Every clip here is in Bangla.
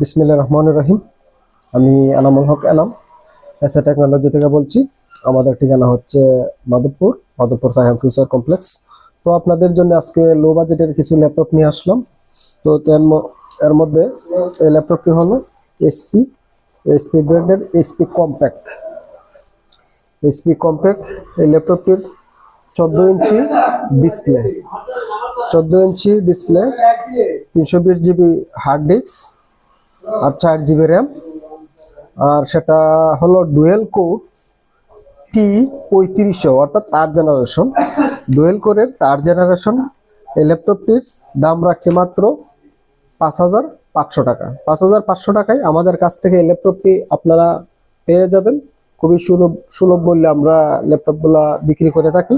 বিসমিল্লা রহমান রহিম। আমি এনামুল হক এনাম এ টেকনোলজি থেকে বলছি। আমাদের ঠিকানা হচ্ছে মাধবপুর মাধবপুর সাহেব ফিউচার কমপ্লেক্স তো আপনাদের জন্য আজকে লো বাজেটের কিছু ল্যাপটপ নিয়ে আসলাম। তো এর মধ্যে এই ল্যাপটপটি হলো এসপি এসপি ব্র্যান্ডের এসপি কম্প্যাক্ট এসপি কম্প্যাক্ট এই ল্যাপটপটির চোদ্দ ইঞ্চি ডিসপ্লে চোদ্দ ইঞ্চি ডিসপ্লে তিনশো বিশ জিবি হার্ড ডিস্ক আর চার জিবি র্যাম। আর সেটা হলো ডুয়েল কোর টি পঁয়ত্রিশশো, অর্থাৎ তার জেনারেশন। ডুয়েল কোরের তার জেনারেশন। এই ল্যাপটপটির দাম রাখছে মাত্র পাঁচ হাজার পাঁচশো টাকা। পাঁচ হাজার পাঁচশো টাকায় আমাদের কাছ থেকে এই ল্যাপটপটি আপনারা পেয়ে যাবেন। খুবই সুলভ সুলভ মূল্যে আমরা ল্যাপটপগুলো বিক্রি করে থাকি।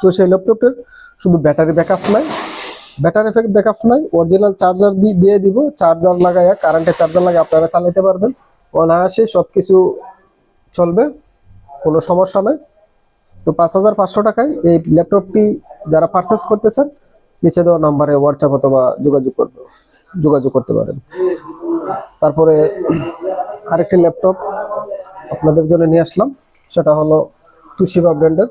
তো সেই ল্যাপটপের শুধু ব্যাটারি ব্যাকআপ নাই ব্যাটারি ব্যাকআপ নাই অরিজিনাল চার্জার দিয়ে দিব চার্জার লাগাইয়া কারেন্টের চার্জার লাগিয়ে আপনারা চালাতে পারবেন। অনায়াসে সব কিছু চলবে, কোনো সমস্যা নাই। তো পাঁচ হাজার পাঁচশো টাকায় এই ল্যাপটপটি যারা পারচেস করতে চান নিচে দেওয়া নাম্বারে হোয়াটসঅ্যাপ অথবা যোগাযোগ করবে, যোগাযোগ করতে পারেন। তারপরে আরেকটি ল্যাপটপ আপনাদের জন্য নিয়ে আসলাম, সেটা হলো তুশিবা ব্র্যান্ডের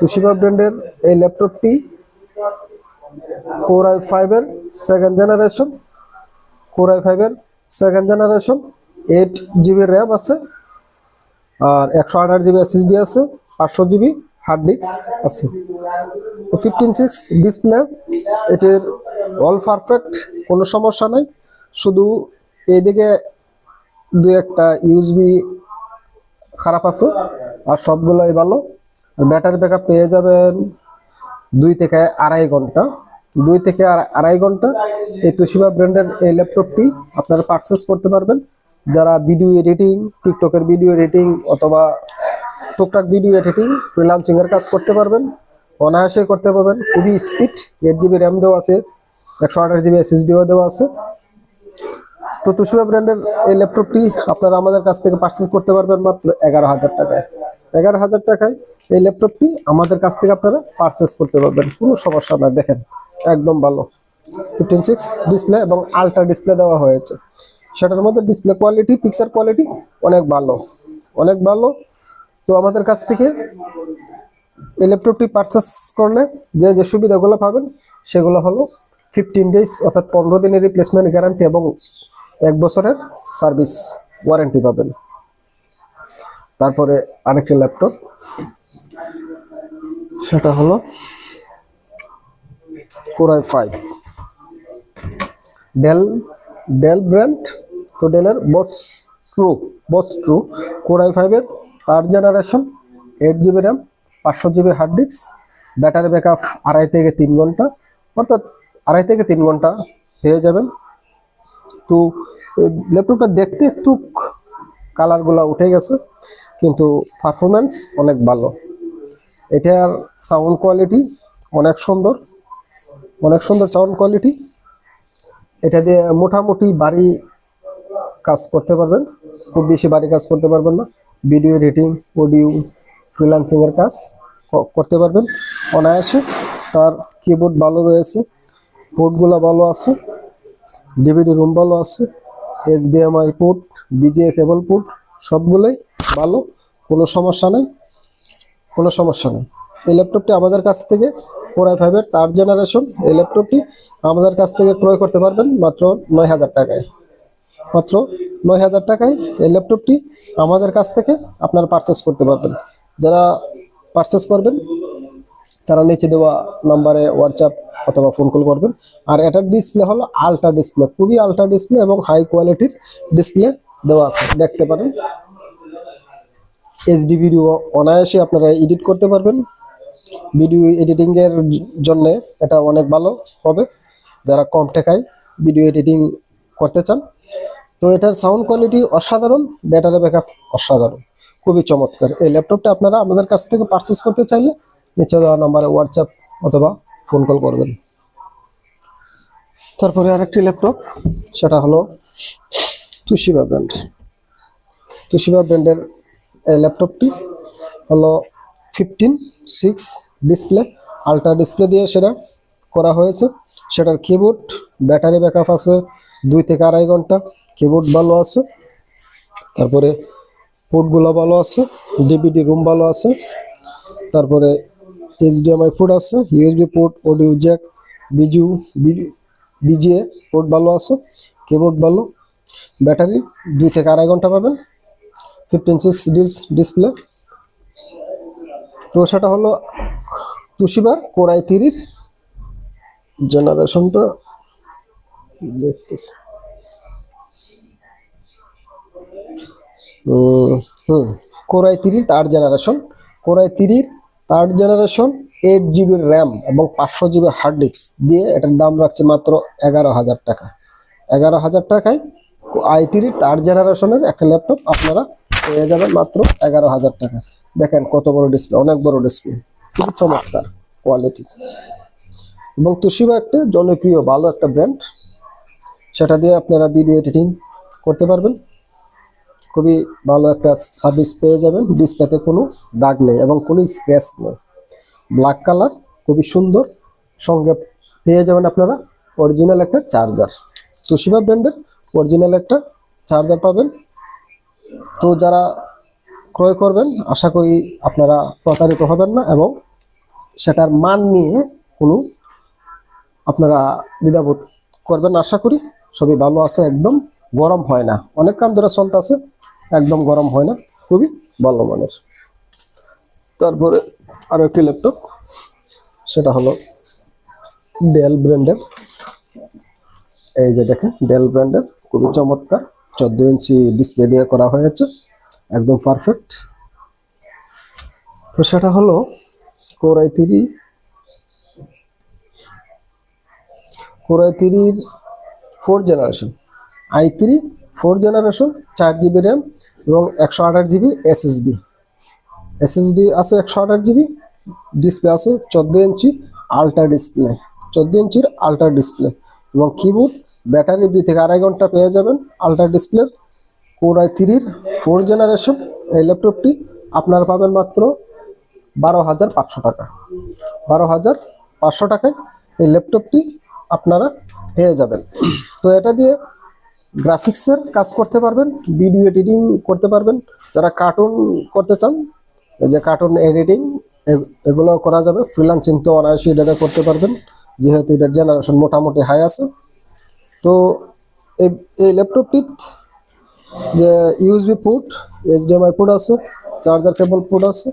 তুশিবা ব্র্যান্ডের এই ল্যাপটপটি কোর আই ফাইভের সেকেন্ড জেনারেশন কোর আই ফাইভের second generation eight GB RAM আছে, আর একশো আঠাশ জিবি এসএসডি আছে পাঁচশো জিবি হার্ড ডিস্ক আছে। তো ফিফটিন সিক্স ডিসপ্লে এটির অল পারফেক্ট কোনো সমস্যা নাই। শুধু এইদিকে দুই একটা ইউএসবি খারাপ আছে, আর সবগুলোই ভালো। ব্যাটারি ব্যাকআপ পেয়ে যাবেন দুই থেকে আড়াই ঘণ্টা, দুই থেকে আড়া- আড়াই ঘণ্টা এই তোশিবা ব্র্যান্ডের এই ল্যাপটপটি আপনারা পারচেস করতে পারবেন। যারা ভিডিও এডিটিং টিকটকের ভিডিও এডিটিং অথবা টুকটাক ভিডিও এডিটিং ফ্রিলান্সিং এর কাজ করতে পারবেন অনায়াসে করতে পারবেন। খুবই স্পিড এইট জিবি র্যাম দেওয়া আছে, একশো আঠাশ জিবি এসএসডিও দেওয়া আছে। তো তুষিবা ব্র্যান্ডের এই ল্যাপটপটি আপনারা আমাদের কাছ থেকে পারচেস করতে পারবেন মাত্র এগারো হাজার টাকায়। এগারো হাজার টাকায় এই ল্যাপটপটি আমাদের কাছ থেকে আপনারা পারচেস করতে পারবেন। কোনো সমস্যা না দেখেন, একদম ভালো। ফিফটিন সিক্স ডিসপ্লে এবং আলট্রা ডিসপ্লে দেওয়া হয়েছে। সেটার মধ্যে ডিসপ্লে কোয়ালিটি পিকচার কোয়ালিটি অনেক ভালো অনেক ভালো। তো আমাদের কাছ থেকে এই ল্যাপটপটি পারচেস করলে যে যে সুবিধাগুলো পাবেন, সেগুলো হলো ফিফটিন ডেজ অর্থাৎ পনেরো দিনের রিপ্লেসমেন্ট গ্যারান্টি এবং এক বছরের সার্ভিস ওয়ারেন্টি পাবেন। তারপরে আরেকটি ল্যাপটপ। সেটা হলো core i five Dell Dell brand তো ডেলের Vostro Vostro core i ফাইভের third generation eight GB RAM পাঁচশো GB hard disk battery backup আড়াই থেকে তিন ঘণ্টা, অর্থাৎ আড়াই থেকে তিন ঘণ্টা পেয়ে যাবেন। তো ল্যাপটপটা দেখতে একটু কালারগুলো উঠে গেছে। কিন্তু পারফরমেন্স অনেক ভালো। এটার সাউন্ড কোয়ালিটি অনেক সুন্দর অনেক সুন্দর সাউন্ড কোয়ালিটি এটা দিয়ে মোটামুটি বাড়ি কাজ করতে পারবেন, খুব বেশি বাড়ি কাজ করতে পারবেন না। ভিডিও এডিটিং অডিও ফ্রিল্যান্সিং এর কাজ করতে পারবেন। অনায়াসে তার কিবোর্ড ভালো রয়েছে পোর্টগুলো ভালো আছে ডিভিডি রুম ভালো আছে HDMI port VGA cable port সবগুলোই ভালো, কোনো সমস্যা নেই, কোনো সমস্যা নেই। এই ল্যাপটপটি আমাদের কাছ থেকে ফোর আই ফাইভের থার্ড জেনারেশন এই ল্যাপটপটি আমাদের কাছ থেকে ক্রয় করতে পারবেন মাত্র নয় হাজার টাকায়। মাত্র নয় হাজার টাকায় এই ল্যাপটপটি আমাদের কাছ থেকে আপনারা পারচেস করতে পারবেন। যারা পারচেস করবেন, তারা নিচে দেওয়া নাম্বারে হোয়াটসঅ্যাপ অথবা ফোন কল করবেন। আর এটার ডিসপ্লে হলো আলট্রা ডিসপ্লে খুবই আলট্রা ডিসপ্লে এবং হাই কোয়ালিটির ডিসপ্লে দেওয়া আছে, দেখতে পারেন। এইচডি ভিডিও অনায়াসে আপনারা এডিট করতে পারবেন। ভিডিও এডিটিং এর জন্য এটা অনেক ভালো হবে। যারা কম টাকায় ভিডিও এডিটিং করতে চান। তো এটার সাউন্ড কোয়ালিটি অসাধারণ ব্যাটারি ব্যাকআপ অসাধারণ। খুবই চমৎকার। এই ল্যাপটপটা আপনারা আমাদের কাছ থেকে পারচেস করতে চাইলে নিচে দেওয়া নাম্বারে হোয়াটসঅ্যাপ অথবা ফোন কল করবেন। তারপরে আরেকটি ল্যাপটপ সেটা হলো তুশিবা ব্র্যান্ড তুশিবা ব্র্যান্ডের ল্যাপটপটি হলো fifteen six display ultra display দিয়ে সেটা করা হয়েছে। সেটার কিবোর্ড ব্যাটারি ব্যাকআপ আছে দুই থেকে আড়াই ঘণ্টা কিবোর্ড ভালো আছে। তারপরে পোর্টগুলো ভালো আছে ডিভিডি রুম ভালো আছে। তারপরে এইচডিএমআই পোর্ট আছে ইউএসবি পোর্ট অডিও জ্যাক বিজু বিজিএ পোর্ট ভালো আছে কিবোর্ড ভালো ব্যাটারি দুই থেকে আড়াই ঘণ্টা পাবেন। ফিফটিন সিক্স ডিস ডিসপ্লে। তো সেটা হলো তুষিবার কোরাই তিরির জেনারেশনটা। দেখতেছি। হুম, কোরাই তিরির থার্ড জেনারেশন। কোরাই তিরির থার্ড জেনারেশন এইট জিবির র্যাম এবং পাঁচশো জিবি হার্ড ডিস্ক দিয়ে এটার দাম রাখছে মাত্র এগারো হাজার টাকা। এগারো হাজার টাকায় আই তিরির থার্ড জেনারেশনের একটা ল্যাপটপ আপনারা পেয়ে যাবেন মাত্র এগারো হাজার টাকা। দেখেন কত বড় ডিসপ্লে অনেক বড় ডিসপ্লে খুব চমৎকার কোয়ালিটি এবং তুষিবা একটা জনপ্রিয়, ভালো একটা ব্র্যান্ড সেটা দিয়ে আপনারা ভিডিও এডিটিং করতে পারবেন। খুবই ভালো একটা সার্ভিস পেয়ে যাবেন। ডিসপ্লেতে কোনো দাগ নেই এবং কোনো স্ক্র্যাচ নেই। ব্ল্যাক কালার খুবই সুন্দর। সঙ্গে পেয়ে যাবেন আপনারা অরিজিনাল একটা চার্জার তুষিবা ব্র্যান্ডের অরিজিনাল একটা চার্জার পাবেন। তো যারা ক্রয় করবেন, আশা করি আপনারা প্রতারিত হবেন না এবং সেটার মান নিয়ে কোনো আপনারা দ্বিধাবোধ করবেন আশা করি সবই ভালো আছে, একদম গরম হয় না। অনেক কান ধরে চলতেছে একদম গরম হয় না, খুবই ভালো মানের। তারপরে আরও একটি ল্যাপটপ সেটা হলো ডেল ব্র্যান্ডের এই যে দেখেন ডেল ব্র্যান্ডের খুবই চমৎকার। চোদ্দ ইঞ্চি ডিসপ্লে দিয়ে করা হয়েছে। একদম পারফেক্ট তো সেটা হলো core i Tiri core i তিরির four generation I three four generation চার জিবি র্যাম এবং একশো আঠাশ জিবি এসএসডি এসএসডি আছে একশো আঠাশ জিবি ডিসপ্লে আছে চোদ্দ ইঞ্চি আল্ট্রা ডিসপ্লে চোদ্দ ইঞ্চির আল্ট্রা ডিসপ্লে এবং কিবোর্ড ব্যাটারি দুই থেকে আড়াই ঘণ্টা পেয়ে যাবেন আল্ট্রা ডিসপ্লের কোরাই থ্রির ফোর জেনারেশন এই ল্যাপটপটি আপনারা পাবেন মাত্র বারো হাজার পাঁচশো টাকা। বারো হাজার পাঁচশো টাকায় এই ল্যাপটপটি আপনারা পেয়ে যাবেন। তো এটা দিয়ে গ্রাফিক্সের কাজ করতে পারবেন ভিডিও এডিটিং করতে পারবেন। যারা কার্টুন করতে চান, এই যে কার্টুন এডিটিং এগুলো করা যাবে। ফ্রিলান্সিং তো অনায়াসে এটাতে করতে পারবেন। যেহেতু এটার জেনারেশন মোটামুটি হাই আছে। তো এই এই ল্যাপটপটি যে ইউএসবি পোর্ট এইচডিএমআই পোর্ট আছে চার্জার কেবল পোর্ট আছে,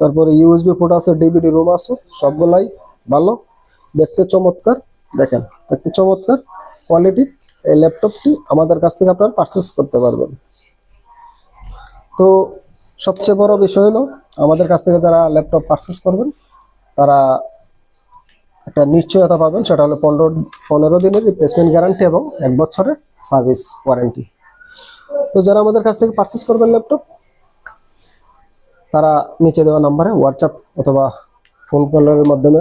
তারপরে ইউএসবি পোর্ট আছে ডিভিডি রুম আছে, সবগুলাই ভালো, দেখতে চমৎকার, দেখেন, দেখতে চমৎকার কোয়ালিটি এই ল্যাপটপটি আমাদের কাছ থেকে আপনারা পারচেস করতে পারবেন। তো সবচেয়ে বড় বিষয় হলো, আমাদের কাছ থেকে যারা ল্যাপটপ পারচেস করবেন, তারা একটা নিশ্চয়তা পাবেন, সেটা হলো পনেরো পনেরো দিনের রিপ্লেসমেন্ট গ্যারান্টি এবং এক বছরের সার্ভিস ওয়ারেন্টি তো যারা আমাদের কাছ থেকে পারচেস করবেন ল্যাপটপ তারা নিচে দেওয়া নাম্বারে হোয়াটসঅ্যাপ অথবা ফোন কলের মাধ্যমে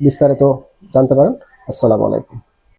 বিস্তারিত জানতে পারেন। আসসালামু আলাইকুম।